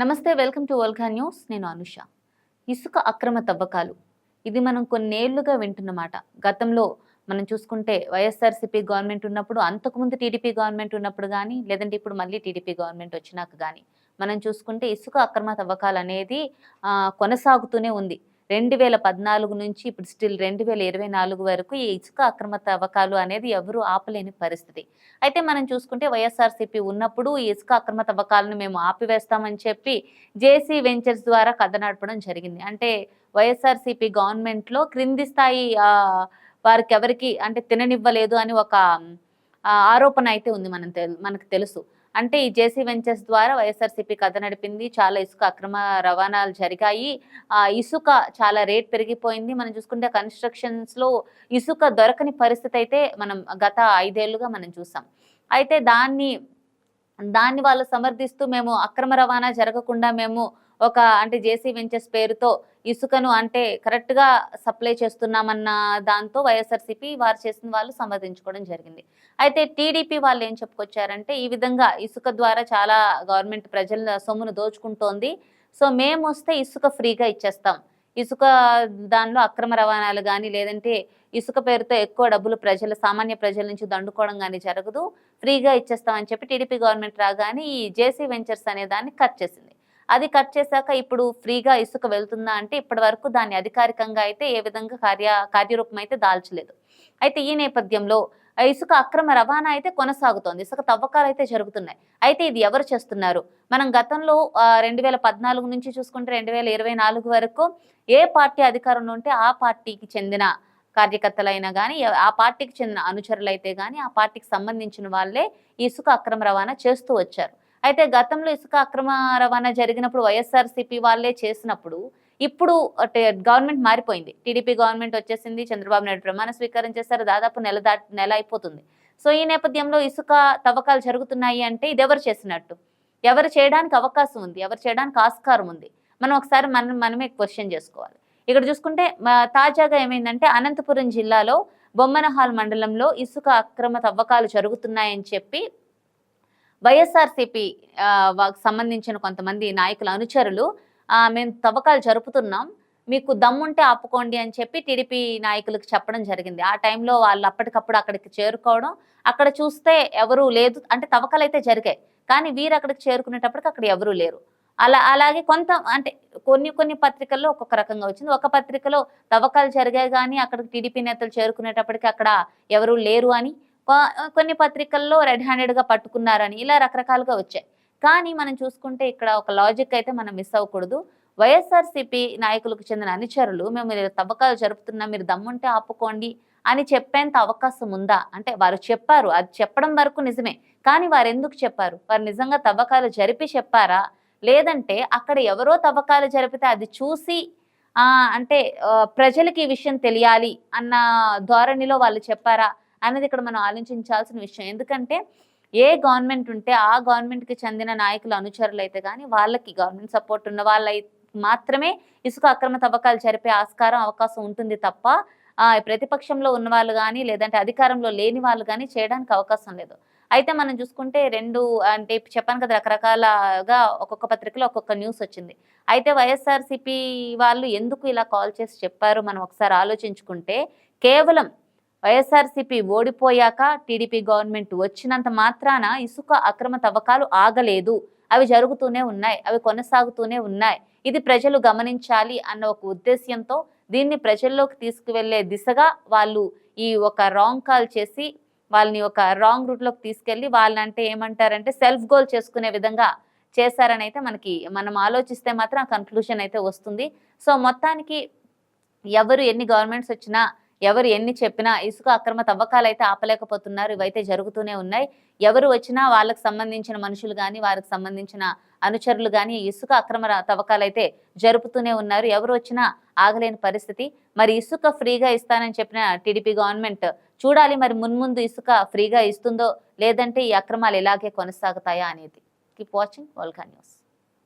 నమస్తే welcome to వల్గా news. నేను అనుష. ఇసుక అక్రమ తవ్వకాలు. ఇది మనం కొన్నేళ్ళుగా వింటున్నమాట. గతంలో మనం చూసుకుంటే వైఎస్ఆర్సీపీ గవర్నమెంట్ ఉన్నప్పుడు అంతకుముందు టీడీపీ గవర్నమెంట్ ఉన్నప్పుడు కానీ లేదంటే ఇప్పుడు మళ్ళీ టీడీపీ గవర్నమెంట్ వచ్చినాక కానీ మనం చూసుకుంటే ఇసుక అక్రమ తవ్వకాలు అనేది కొనసాగుతూనే ఉంది. రెండు వేల పద్నాలుగు నుంచి ఇప్పుడు స్టిల్ రెండు వేల ఇరవై నాలుగు వరకు ఈ ఇసుక అక్రమ తవ్వకాలు అనేది ఎవరు ఆపలేని పరిస్థితి. అయితే మనం చూసుకుంటే వైఎస్ఆర్సీపీ ఉన్నప్పుడు ఈ ఇసుక అక్రమ తవ్వకాలను మేము ఆపివేస్తామని చెప్పి జేసీ వెంచర్స్ ద్వారా కథ నడపడం జరిగింది. అంటే వైఎస్ఆర్సీపీ గవర్నమెంట్లో క్రింది స్థాయి వారికి ఎవరికి అంటే తిననివ్వలేదు అని ఒక ఆరోపణ అయితే ఉంది మనం తెల్ మనకు తెలుసు. అంటే ఈ జేసీ వెంచర్స్ ద్వారా వైఎస్ఆర్సీపీ కథ నడిపింది. చాలా ఇసుక అక్రమ రవాణాలు జరిగాయి. ఆ ఇసుక చాలా రేట్ పెరిగిపోయింది. మనం చూసుకుంటే కన్స్ట్రక్షన్స్లో ఇసుక దొరకని పరిస్థితి అయితే మనం గత ఐదేళ్ళుగా మనం చూసాం. అయితే దాన్ని దాన్ని వాళ్ళు సమర్థిస్తూ మేము అక్రమ రవాణా జరగకుండా మేము ఒక అంటే జేసీ వెంచర్స్ పేరుతో ఇసుకను అంటే కరెక్ట్గా సప్లై చేస్తున్నామన్న దాంతో వైఎస్ఆర్సీపీ వారు చేసిన వాళ్ళు సమర్థించుకోవడం జరిగింది. అయితే టీడీపీ వాళ్ళు ఏం చెప్పుకొచ్చారంటే ఈ విధంగా ఇసుక ద్వారా చాలా గవర్నమెంట్ ప్రజల సొమ్మును దోచుకుంటోంది. సో మేము వస్తే ఇసుక ఫ్రీగా ఇచ్చేస్తాం. ఇసుక దానిలో అక్రమ రవాణాలు కానీ లేదంటే ఇసుక పేరుతో ఎక్కువ డబ్బులు ప్రజలు సామాన్య ప్రజల నుంచి దండుకోవడం కానీ జరగదు. ఫ్రీగా ఇచ్చేస్తామని చెప్పి టీడీపీ గవర్నమెంట్ రాగానే ఈ జేసీ వెంచర్స్ అనే దాన్ని కట్ చేసింది. అది కట్ చేశాక ఇప్పుడు ఫ్రీగా ఇసుక వెళ్తుందా అంటే ఇప్పటి వరకు దాన్ని అధికారికంగా అయితే ఏ విధంగా కార్య కార్యరూపం అయితే దాల్చలేదు. అయితే ఈ నేపథ్యంలో ఇసుక అక్రమ రవాణా అయితే కొనసాగుతోంది. ఇసుక తవ్వకాలు అయితే జరుగుతున్నాయి. అయితే ఇది ఎవరు చేస్తున్నారు? మనం గతంలో రెండు వేల పద్నాలుగు నుంచి చూసుకుంటే రెండు వేల ఇరవై నాలుగు వరకు ఏ పార్టీ అధికారంలో ఉంటే ఆ పార్టీకి చెందిన కార్యకర్తలైనా కానీ ఆ పార్టీకి చెందిన అనుచరులు అయితే కానీ ఆ పార్టీకి సంబంధించిన వాళ్ళే ఇసుక అక్రమ రవాణా చేస్తూ వచ్చారు. అయితే గతంలో ఇసుక అక్రమ రవాణా జరిగినప్పుడు వైఎస్ఆర్సీపీ వాళ్ళే చేసినప్పుడు ఇప్పుడు అంటే గవర్నమెంట్ మారిపోయింది. టీడీపీ గవర్నమెంట్ వచ్చేసింది చంద్రబాబు నాయుడు ప్రమాణ స్వీకారం చేశారు దాదాపు నెల దాటి నెల అయిపోతుంది. సో ఈ నేపథ్యంలో ఇసుక తవ్వకాలు జరుగుతున్నాయి అంటే ఇది ఎవరు చేసినట్టు? ఎవరు చేయడానికి అవకాశం ఉంది? ఎవరు చేయడానికి ఆస్కారం ఉంది? మనం ఒకసారి మనం మనమే క్వశ్చన్ చేసుకోవాలి. ఇక్కడ చూసుకుంటే తాజాగా ఏమైందంటే అనంతపురం జిల్లాలో బొమ్మనహాల్ మండలంలో ఇసుక అక్రమ తవ్వకాలు జరుగుతున్నాయని చెప్పి వైఎస్ఆర్సీపీ సంబంధించిన కొంతమంది నాయకుల అనుచరులు మేము తవ్వకాలు జరుపుతున్నాం మీకు దమ్ముంటే ఆపుకోండి అని చెప్పి టీడీపీ నాయకులకు చెప్పడం జరిగింది. ఆ టైంలో వాళ్ళు అప్పటికప్పుడు అక్కడికి చేరుకోవడం అక్కడ చూస్తే ఎవరూ లేదు. అంటే తవ్వకాలు అయితే జరిగాయి కానీ వీరు అక్కడికి చేరుకునేటప్పటికి అక్కడ ఎవరూ లేరు. అలా అలాగే కొంత అంటే కొన్ని కొన్ని పత్రికల్లో ఒక్కొక్క రకంగా వచ్చింది. ఒక పత్రికలో తవ్వకాలు జరిగాయి కానీ అక్కడికి టీడీపీ నేతలు చేరుకునేటప్పటికి అక్కడ ఎవరూ లేరు అని కొన్ని పత్రికల్లో రెడ్ హ్యాండెడ్గా పట్టుకున్నారని ఇలా రకరకాలుగా వచ్చాయి. కానీ మనం చూసుకుంటే ఇక్కడ ఒక లాజిక్ అయితే మనం మిస్ అవ్వకూడదు. వైఎస్ఆర్సీపీ నాయకులకు చెందిన అనుచరులు మేము తవ్వకాలు జరుపుతున్నాం మీరు దమ్ముంటే ఆపుకోండి అని చెప్పేంత అవకాశం ఉందా? అంటే వారు చెప్పారు అది చెప్పడం వరకు నిజమే. కానీ వారు ఎందుకు చెప్పారు? వారు నిజంగా తవ్వకాలు జరిపి చెప్పారా? లేదంటే అక్కడ ఎవరో తవ్వకాలు జరిపితే అది చూసి అంటే ప్రజలకి ఈ విషయం తెలియాలి అన్న ధోరణిలో వాళ్ళు చెప్పారా? అనేది ఇక్కడ మనం ఆలోచించాల్సిన విషయం. ఎందుకంటే ఏ గవర్నమెంట్ ఉంటే ఆ గవర్నమెంట్కి చెందిన నాయకులు అనుచరులు అయితే కానీ వాళ్ళకి గవర్నమెంట్ సపోర్ట్ ఉన్న వాళ్ళ మాత్రమే ఇసుక అక్రమ తవ్వకాలు జరిపే ఆస్కారం అవకాశం ఉంటుంది తప్ప ప్రతిపక్షంలో ఉన్న వాళ్ళు కానీ లేదంటే అధికారంలో లేని వాళ్ళు కానీ చేయడానికి అవకాశం లేదు. అయితే మనం చూసుకుంటే రెండు అంటే చెప్పాను కదా రకరకాలగా ఒక్కొక్క పత్రికలో ఒక్కొక్క న్యూస్ వచ్చింది. అయితే వైఎస్ఆర్సీపీ వాళ్ళు ఎందుకు ఇలా కాల్ చేసి చెప్పారు? మనం ఒకసారి ఆలోచించుకుంటే కేవలం వైఎస్ఆర్సీపీ ఓడిపోయాక టీడీపీ గవర్నమెంట్ వచ్చినంత మాత్రాన ఇసుక అక్రమ తవ్వకాలు ఆగలేదు. అవి జరుగుతూనే ఉన్నాయి. అవి కొనసాగుతూనే ఉన్నాయి. ఇది ప్రజలు గమనించాలి అన్న ఒక ఉద్దేశ్యంతో దీన్ని ప్రజల్లోకి తీసుకువెళ్ళే దిశగా వాళ్ళు ఈ ఒక రాంగ్ కాల్ చేసి వాళ్ళని ఒక రాంగ్ రూట్లోకి తీసుకెళ్ళి వాళ్ళంటే ఏమంటారంటే సెల్ఫ్ గోల్ చేసుకునే విధంగా చేశారని అయితే మనకి మనం ఆలోచిస్తే మాత్రం కన్క్లూషన్ అయితే వస్తుంది. సో మొత్తానికి ఎవరు ఎన్ని గవర్నమెంట్స్ వచ్చినా ఎవరు ఎన్ని చెప్పినా ఇసుక అక్రమ తవ్వకాలు అయితే ఆపలేకపోతున్నారు. ఇవైతే జరుగుతూనే ఉన్నాయి. ఎవరు వచ్చినా వాళ్ళకి సంబంధించిన మనుషులు కానీ వారికి సంబంధించిన అనుచరులు కానీ ఇసుక అక్రమ తవ్వకాలు అయితే జరుపుతూనే ఉన్నారు. ఎవరు వచ్చినా ఆగలేని పరిస్థితి. మరి ఇసుక ఫ్రీగా ఇస్తానని చెప్పిన టీడీపీ గవర్నమెంట్ చూడాలి మరి మున్ముందు ఇసుక ఫ్రీగా ఇస్తుందో లేదంటే ఈ అక్రమాలు ఇలాగే కొనసాగుతాయా అనేది. Keep watching వల్కా news